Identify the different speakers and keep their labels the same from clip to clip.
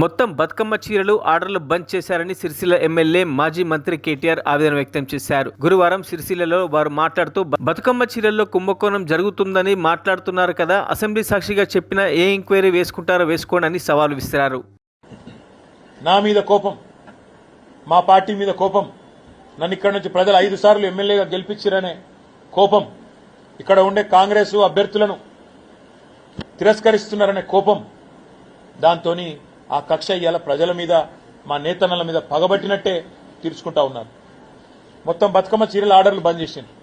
Speaker 1: మొత్తం బతుకమ్మ చీరలు ఆర్డర్లు బంద్ చేశారని సిరిసిల్ల ఎమ్మెల్యే మాజీ మంత్రి కేటీఆర్ ఆవేదన వ్యక్తం చేశారు. గురువారం సిరిసిల్లలో వారు మాట్లాడుతూ బతుకమ్మ చీరల్లో కుంభకోణం జరుగుతుందని మాట్లాడుతున్నారు కదా అసెంబ్లీ సాక్షిగా చెప్పిన ఏ ఎంక్వైరీ వేసుకుంటారో వేసుకోండి అని సవాలు విసిరారు.
Speaker 2: నా మీద కోపం మా పార్టీ మీద కోపం నన్ను ఇక్కడ నుంచి ప్రజలు ఐదు సార్లు ఎమ్మెల్యేగా గెలిపించారనే కోపం ఇక్కడ ఉండే కాంగ్రెస్ అభ్యర్థులను తిరస్కరిస్తున్నారనే కోపం దాంతో ఆ కక్ష ఇవాళ ప్రజల మీద మా నేతన్నల మీద పగబట్టినట్టే తీర్చుకుంటా ఉన్నారు. మొత్తం బతుకమ్మ చీరల ఆర్డర్లు బంద్ చేసిండ్రు.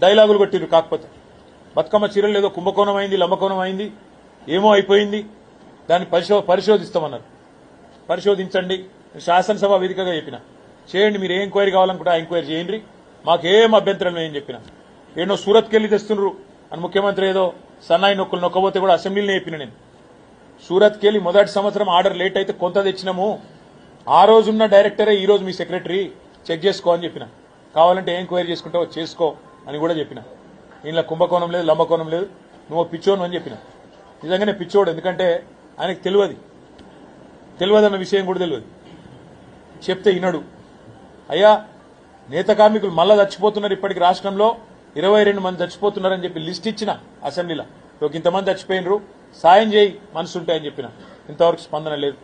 Speaker 2: డైలాగులు కొట్టిరు కాకపోతే. బతుకమ్మ చీరలు ఏదో కుంభకోణం అయింది లంబకోణం అయింది ఏమో అయిపోయింది. దాన్ని పరిశో పరిశోధిస్తామన్నారు. పరిశోధించండి. శాసనసభ వేదికగా చెప్పిన. చేయండి మీరు ఏ ఎంక్వైరీ కావాలనుకుంటే ఆ ఎంక్వైరీ చేయండి. మాకేం అభ్యంతరం లేని చెప్పిన. ఏనో సూరత్కి వెళ్ళి తెస్తున్నారు అని ముఖ్యమంత్రి ఏదో సన్నాయి నొక్కులు నొక్కబోతే కూడా అసెంబ్లీలో చెప్పిన నేను. సూరత్కి వెళ్ళి మొదటి సంవత్సరం ఆర్డర్ లేట్ అయితే కొంత తెచ్చినాము. ఆ రోజున్న డైరెక్టరే ఈ రోజు మీ సెక్రటరీ. చెక్ చేసుకో అని చెప్పిన. కావాలంటే ఎంక్వైరీ చేసుకుంటావు చేసుకో అని కూడా చెప్పిన. ఇంట్లో కుంభకోణం లేదు లంబకోణం లేదు. నువ్వు పిచ్చోను అని చెప్పిన. నిజంగానే పిచ్చోడు ఎందుకంటే ఆయనకు తెలియదు. తెలియదన్న విషయం కూడా తెలియదు. చెప్తే వినడు. అయ్యా నేత కార్మికులు మళ్ళా చచ్చిపోతున్నారు ఇప్పటికి రాష్ట్రంలో. ఇరవై రెండు మంది చచ్చిపోతున్నారని చెప్పి లిస్ట్ ఇచ్చిన అసెంబ్లీలో. ఇంతమంది చచ్చిపోయినరు. సాయం చేయి మనసు ఉంటాయని చెప్పిన. ఇంతవరకు స్పందన లేదు.